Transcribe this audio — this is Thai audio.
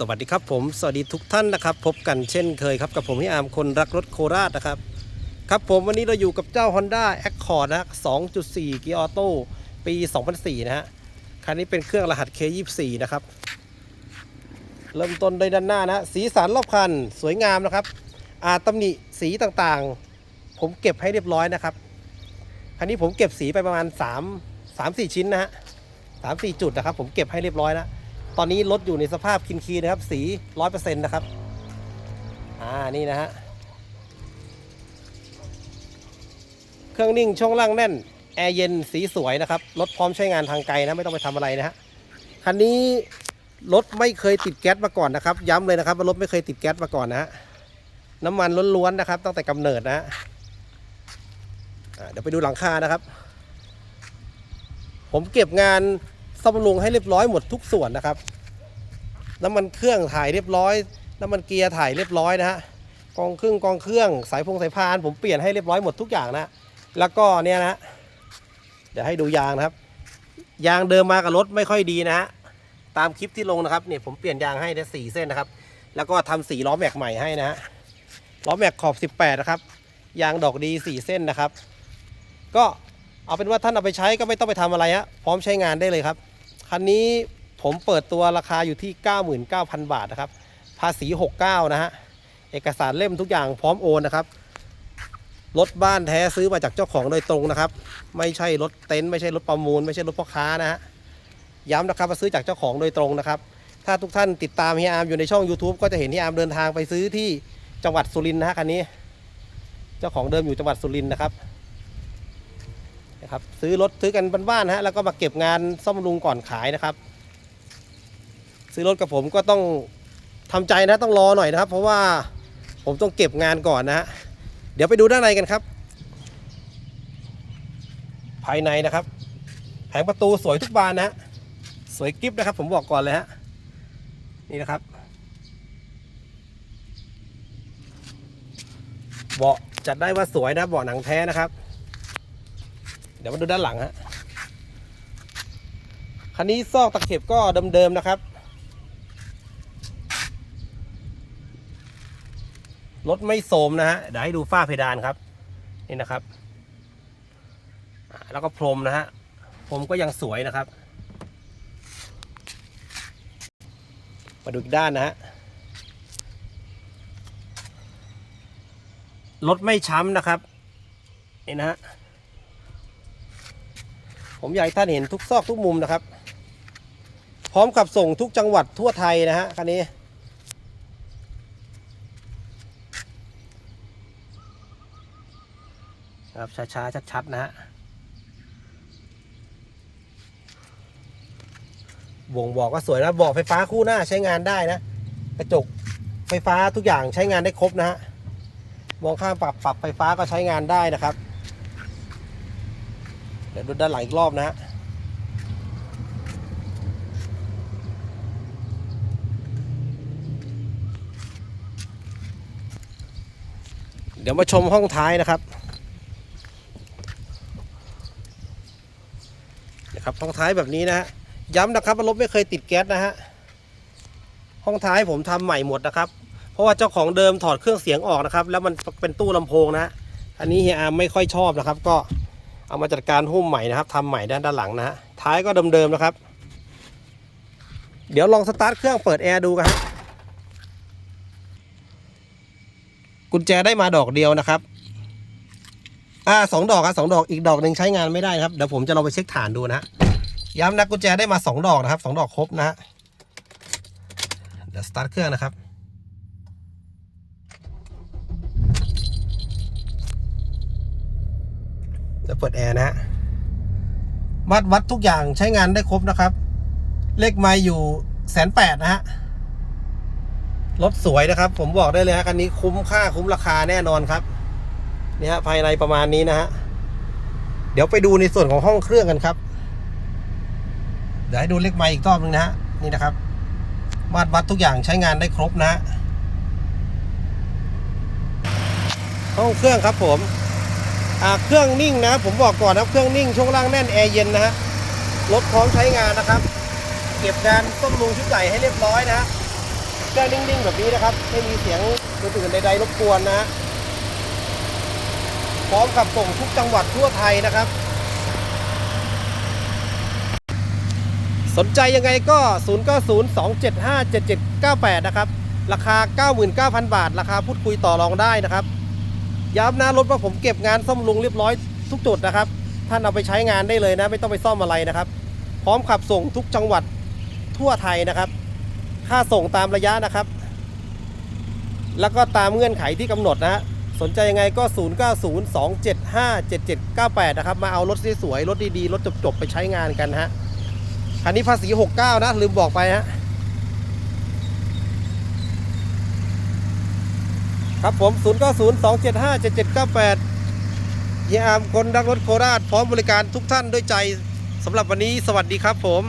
สวัสดีครับผมสวัสดีทุกท่านนะครับ พบกันเช่นเคยครับกับผมพี่อาร์มคนรักรถโคราชนะครับ ครับผมวันนี้เราอยู่กับเจ้า Honda Accord นะ2.4เกียร์ต้ปี 2004 นะฮะคันนี้เป็นเครื่องรหัส K24 นะครับ เริ่มต้นด้วยด้านหน้านะ สีสันรอบคันสวยงามนะครับ อาตำหนิสีต่างๆ ผมเก็บให้เรียบร้อยนะครับ คันนี้ผมเก็บสีไปประมาณ 3 3 4 ชิ้นนะฮะ3 4 จุดนะครับ ผมเก็บให้เรียบร้อยแล้ว ตอนนี้รถอยู่ในสภาพคินคีนะครับ สีร้อยเปอร์เซ็นต์นะครับ อ่า นี่นะฮะ เครื่องนิ่งช่วงล่างแน่น แอร์เย็นสีสวยนะครับ รถพร้อมใช้งานทางไกลนะ ไม่ต้องไปทำอะไรนะฮะ คันนี้รถไม่เคยติดแก๊สมาก่อนนะครับ ย้ำเลยนะครับว่ารถไม่เคยติดแก๊สมาก่อนนะฮะ น้ำมันล้วนๆนะครับ ตั้งแต่กำเนิดนะฮะเดี๋ยวไปดูหลังคานะครับ ผมเก็บงาน ซ่อมบำรุงให้เรียบร้อยหมดทุกส่วนนะครับน้ำมันเครื่องถ่ายเรียบร้อยน้ำมันเกียร์ถ่ายเรียบร้อยนะฮะกองเครื่องกองเครื่องสายพงสายพาน ผมเปลี่ยนให้เรียบร้อยหมดทุกอย่างนะแล้วก็เนี่ยนะเดี๋ยวให้ดูยางนะครับ ยางเดิมมากับรถไม่ค่อยดีนะฮะตามคลิปที่ลงนะครับเนี่ยผมเปลี่ยนยางให้ได้สี่เส้นนะครับ แล้วก็ทำสีล้อแม็กใหม่ให้นะฮะล้อแม็กขอบ 18 นะครับ ยางดอกดี 4 เส้นนะครับ ก็เอาเป็นว่าท่านเอาไปใช้ก็ไม่ต้องไปทำอะไรฮะพร้อมใช้งานได้เลยครับ คันนี้ผมเปิดตัวราคาอยู่ที่ 99,000 บาทนะครับ ภาษี 69 นะฮะ เอกสารเล่มทุกอย่างพร้อมโอนนะครับ รถบ้านแท้ซื้อมาจากเจ้าของโดยตรงนะครับ ไม่ใช่รถเต็นท์ไม่ใช่รถประมูล ไม่ใช่รถพ่อค้านะฮะ ย้ำนะครับว่าซื้อจากเจ้าของโดยตรงนะครับ ถ้าทุกท่านติดตามเฮียอาร์มอยู่ในช่อง YouTube ก็จะเห็นเฮียอาร์มเดินทางไปซื้อที่จังหวัดสุรินทร์นะฮะคันนี้ เจ้าของเดิมอยู่จังหวัดสุรินทร์นะครับ นะครับซื้อรถซื้อกันบ้านๆนฮะแล้วก็มาเก็บงานซ่อมบำรุงก่อนขายนะครับ ซื้อรถกับผมก็ต้องทำใจนะต้องรอหน่อยนะครับ เพราะว่าผมต้องเก็บงานก่อนนะฮะเดี๋ยวไปดูด้านในกันครับ ภายในนะครับ แผงประตูสวยทุกบานนะฮะสวยกิฟนะครับ ผมบอกก่อนเลยฮะนี่นะครับเบาะจัดได้ว่าสวยนะเบาะหนังแท้นะครับ ดี๋ยวมาดูด้านหลังฮะคันนี้ซอกตะเข็บก็เดิมๆนะครับ รถไม่โสมนะฮะเดี๋ยวให้ดูฝ้าเพดานครับ นี่นะครับ แล้วก็พรมนะฮะพรมก็ยังสวยนะครับ มาดูอีกด้านนะฮะรถไม่ช้ำนะครับ นี่นะฮะ ผมอยากให้ท่านเห็นทุกซอกทุกมุมนะครับ พร้อมกับส่งทุกจังหวัดทั่วไทยนะฮะคันนี้ ครับช้าๆชัดๆนะฮะบ่งบอกว่าสวยนะบอกไฟฟ้าคู่หน้าใช้งานได้นะ กระจกไฟฟ้าทุกอย่างใช้งานได้ครบนะฮะมองข้ามปรับปรับไฟฟ้าก็ใช้งานได้นะครับ ดี๋ยวดูด้านหลังอีกรอบนะฮะเดี๋ยวมาชมห้องท้ายนะครับนะครับห้องท้ายแบบนี้นะฮะย้ำนะครับว่ารถไม่เคยติดแก๊สนะฮะห้องท้ายผมทำใหม่หมดนะครับ เพราะว่าเจ้าของเดิมถอดเครื่องเสียงออกนะครับ แล้วมันเป็นตู้ลำโพงนะ อันนี้เฮียอาร์ไม่ค่อยชอบนะครับ ก็ เอามาจัดการหุ้มใหม่นะครับทำใหม่ด้านด้านหลังนะฮะท้ายก็เดิมๆนะครับ เดี๋ยวลองสตาร์ทเครื่องเปิดแอร์ดูกันฮะกุญแจได้มาดอกเดียวนะครับอ่าสองดอกครับสองดอกอีกดอกหนึ่งใช้งานไม่ได้นะครับเดี๋ยวผมจะลองไปเช็คฐานดูนะฮะย้ำนะกุญแจได้มาสองดอกนะครับสองดอกครบนะฮะเดี๋ยวสตาร์ทเครื่องนะครับ เปิดแอร์นะฮะวัดวัดทุกอย่างใช้งานได้ครบนะครับ เลขไม้อยู่แสนแปดนะฮะ รถสวยนะครับ ผมบอกได้เลยฮะคันนี้คุ้มค่าคุ้มราคาแน่นอนครับ เนี่ฮะภายในประมาณนี้นะฮะ เดี๋ยวไปดูในส่วนของห้องเครื่องกันครับ เดี๋ยวให้ดูเลขไม้อีกรอบนึงนะฮะ นี่นะครับวัดวัดทุกอย่างใช้งานได้ครบนะฮะห้องเครื่องครับผม เครื่องนิ่งนะผมบอกก่อนนะเครื่องนิ่งช่วงล่างแน่นแอร์เย็นนะฮะรถพร้อมใช้งานนะครับ เก็บงานต้มลุงชุดใหญ่ให้เรียบร้อยนะฮะเครื่องนิ่งๆแบบนี้นะครับไม่มีเสียงอื่นใดๆรบกวนนะฮะพร้อมกับส่งทุกจังหวัดทั่วไทยนะครับ สนใจยังไงก็ 0902757798 นะครับ ราคา 99,000 บาท ราคาพูดคุยต่อรองได้นะครับ ย้ำนะรถว่าผมเก็บงานซ่อมลุงเรียบร้อยทุกจุดนะครับ ท่านเอาไปใช้งานได้เลยนะ ไม่ต้องไปซ่อมอะไรนะครับ พร้อมขับส่งทุกจังหวัดทั่วไทยนะครับ ค่าส่งตามระยะนะครับ แล้วก็ตามเงื่อนไขที่กำหนดนะฮะสนใจยังไงก็ 0902757798 นะครับ มาเอารถสวยๆรถดีๆ รถจบๆ ไปใช้งานกันฮะคันนี้ภาษี 69 นะ ลืมบอกไปฮะ ครับผม 0902757798เฮียอามคนรักรถโคราชพร้อมบริการทุกท่านด้วยใจสำหรับวันนี้สวัสดีครับผม